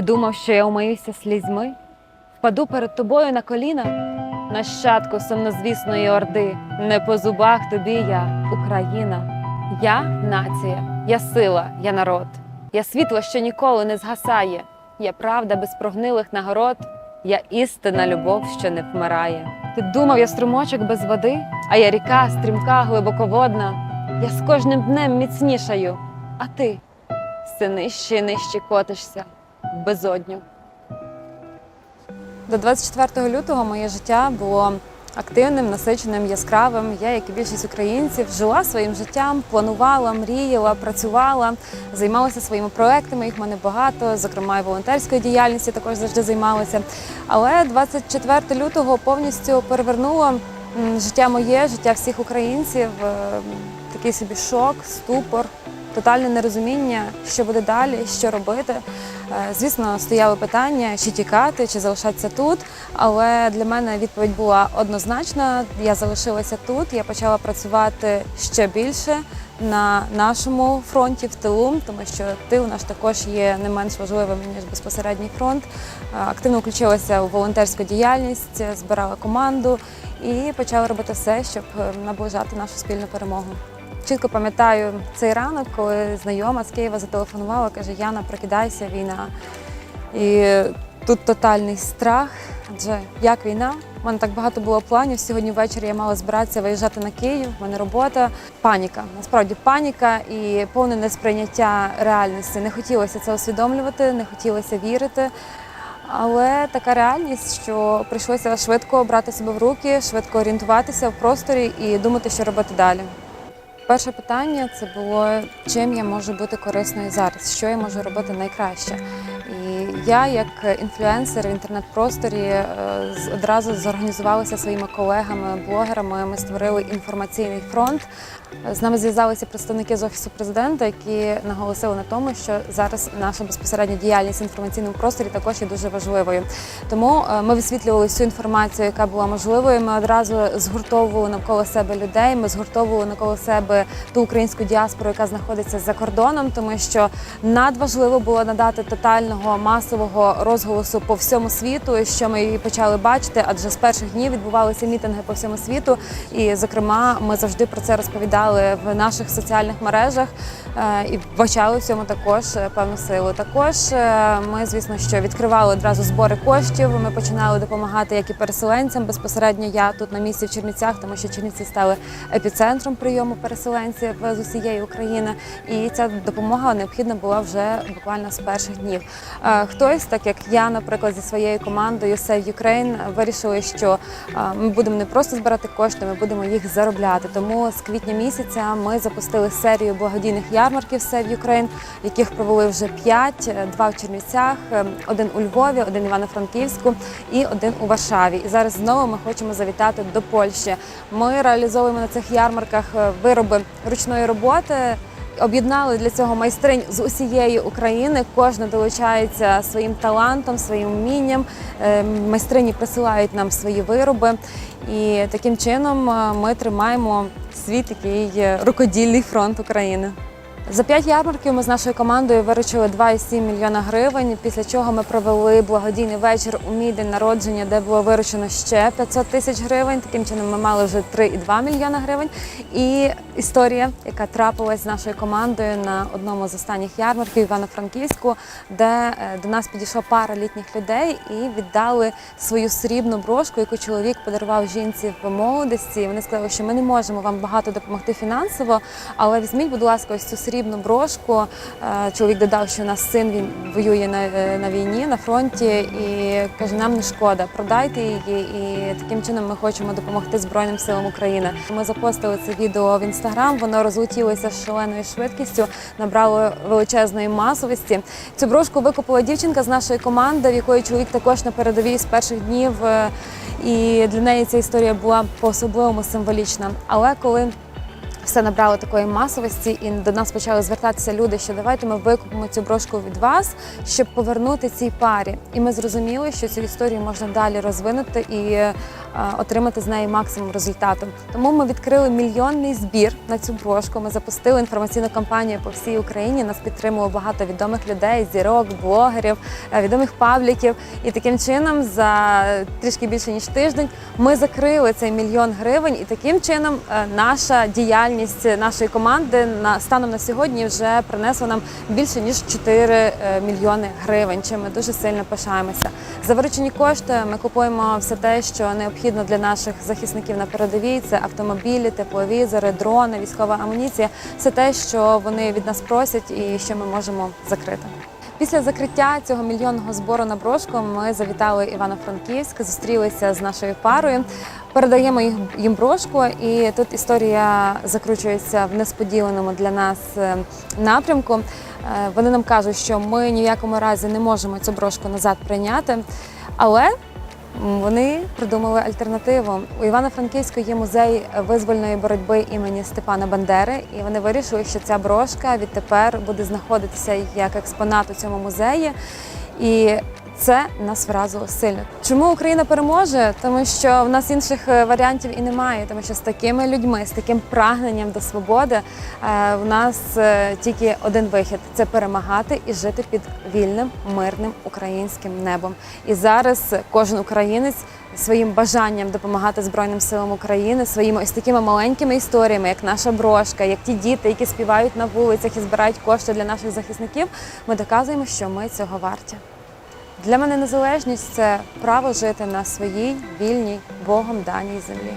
Ти думав, що я умиюся слізьми? Впаду перед тобою на коліна, нащадку сумнозвісної орди. Не по зубах тобі я, Україна. Я нація, я сила, я народ. Я світло, що ніколи не згасає. Я правда без прогнилих нагород. Я істина любов, що не вмирає. Ти думав, я струмочок без води, а я ріка, стрімка, глибоководна. Я з кожним днем міцнішаю, а ти все нижче і нижче котишся безодню. До 24 лютого моє життя було активним, насиченим, яскравим. Я, як і більшість українців, жила своїм життям, планувала, мріяла, працювала, займалася своїми проектами. Їх в мене багато, зокрема і волонтерською діяльністю також завжди займалася. Але 24 лютого повністю перевернуло життя моє, життя всіх українців. Е, Такий собі шок, ступор, тотальне нерозуміння, що буде далі, що робити. Е, Звісно, стояло питання, чи тікати, чи залишатися тут. Але для мене відповідь була однозначна. Я залишилася тут. Я почала працювати ще більше на нашому фронті в тилу, тому що тил наш також є не менш важливим ніж безпосередній фронт. Е, Активно включилася у волонтерську діяльність, збирала команду і почала робити все, щоб е, наближати нашу спільну перемогу. Чітко пам'ятаю цей ранок, коли знайома з Києва зателефонувала, каже: Яна, прокидайся, війна. І тут тотальний страх. Адже як війна? У мене так багато було планів. Сьогодні ввечері я мала збиратися виїжджати на Київ. У мене робота, паніка. Насправді паніка і повне несприйняття реальності. Не хотілося це усвідомлювати, не хотілося вірити. Але така реальність, що прийшлося швидко брати себе в руки, швидко орієнтуватися в просторі і думати, що робити далі. Перше питання це було, чим я можу бути корисною зараз, що я можу робити найкраще. І я, як інфлюенсер в інтернет-просторі, е, одразу зорганізувалася своїми колегами, блогерами. Ми створили інформаційний фронт. З нами зв'язалися представники з офісу президента, які наголосили на тому, що зараз наша безпосередня діяльність в інформаційному просторі також є дуже важливою. Тому е, ми висвітлювали всю інформацію, яка була можливою. Ми одразу згуртовували навколо себе людей. Ми згуртовували навколо себе ту українську діаспору, яка знаходиться за кордоном, тому що надважливо було надати тотального масового розголосу по всьому світу, що ми і почали бачити, адже з перших днів відбувалися мітинги по всьому світу. І, зокрема, ми завжди про це розповідали в наших соціальних мережах е, і вбачали в цьому також е, певну силу. Також е, ми, звісно, що відкривали одразу збори коштів. Ми починали допомагати як і переселенцям. Безпосередньо я тут на місці в Чернівцях, тому що Чернівці стали епіцентром прийому переселенців з усієї України. І ця допомога необхідна була вже буквально з перших днів. Е, Хтось, так як я, наприклад, зі своєю командою Save Ukraine, вирішили, що е, ми будемо не просто збирати кошти, ми будемо їх заробляти. Тому з квітня місяця ми запустили серію благодійних ярмарків Save Ukraine, яких провели вже п'ять: е, два в Чернівцях, один у Львові, один в Івано-Франківську і один у Варшаві. І зараз знову ми хочемо завітати до Польщі. Ми реалізовуємо на цих ярмарках е, вироби ручної роботи. Об'єднали для цього майстринь з усієї України. Кожна долучається своїм талантом, своїм вмінням. Е, Майстрині присилають нам свої вироби, і таким чином е, ми тримаємо свій такий рукодільний фронт України. За п'ять ярмарків ми з нашою командою виручили 2,7 мільйона гривень. Після чого ми провели благодійний вечір у мій день народження, де було виручено ще 500 тисяч гривень. Таким чином ми мали вже 3,2 мільйона гривень. І історія, яка трапилась з нашою командою на одному з останніх ярмарків Івано-Франківську, де е, до нас підійшла пара літніх людей і віддали свою срібну брошку, яку чоловік подарував жінці в молодості. Вони сказали, що ми не можемо вам багато допомогти фінансово, але візьміть, будь ласка, ось цю срібну брошку. Е, Чоловік додав, що у нас син він воює на, е, на війні, на фронті, і каже, нам не шкода, продайте її. І таким чином ми хочемо допомогти Збройним силам України. Ми запостили це відео в інстаграм. Воно розлетілося з шаленою швидкістю, набрало величезної масовості. Цю брошку викупила дівчинка з нашої команди, в якої чоловік також на передовій з перших днів. Е, І для неї ця історія була по особливому символічна. Але коли все набрало такої масовості, і до нас почали звертатися люди, що давайте ми викупимо цю брошку від вас, щоб повернути цій парі. І ми зрозуміли, що цю історію можна далі розвинути і е, отримати з неї максимум результату. Тому ми відкрили мільйонний збір на цю брошку. Ми запустили інформаційну кампанію по всій Україні. Нас підтримувало багато відомих людей, зірок, блогерів, е, відомих пабліків. І таким чином, за трішки більше ніж тиждень, ми закрили цей мільйон гривень. І таким чином е, наша діяльність нашої команди на станом на сьогодні вже принесла нам більше ніж 4 е, мільйони гривень. Чим ми дуже сильно пишаємося. За виручені кошти ми купуємо все те, що необхідно для наших захисників на передовій. Це автомобілі, тепловізори, дрони, військова амуніція. Все те, що вони від нас просять, і що ми можемо закрити. Після закриття цього мільйонного збору на брошку ми завітали Івано-Франківськ, зустрілися з нашою парою. Передаємо їм- їм брошку, і тут історія закручується в несподіваному для нас е, напрямку. Е, Вони нам кажуть, що ми ні в якому разі не можемо цю брошку назад прийняти, але вони придумали альтернативу. У Івано-Франківську є музей визвольної боротьби імені Степана Бандери, і вони вирішили, що ця брошка відтепер буде знаходитися як експонат у цьому музеї. І це нас вразило сильно. Чому Україна переможе? Тому що в нас інших е, варіантів і немає. Тому що з такими людьми, з таким прагненням до свободи, е, в нас е, тільки один вихід це перемагати і жити під вільним, мирним українським небом. І зараз кожен українець своїм бажанням допомагати Збройним силам України, своїми ось такими маленькими історіями, як наша брошка, як ті діти, які співають на вулицях і збирають кошти для наших захисників. Ми доказуємо, що ми цього варті. Для мене незалежність це право жити на своїй вільній Богом даній землі.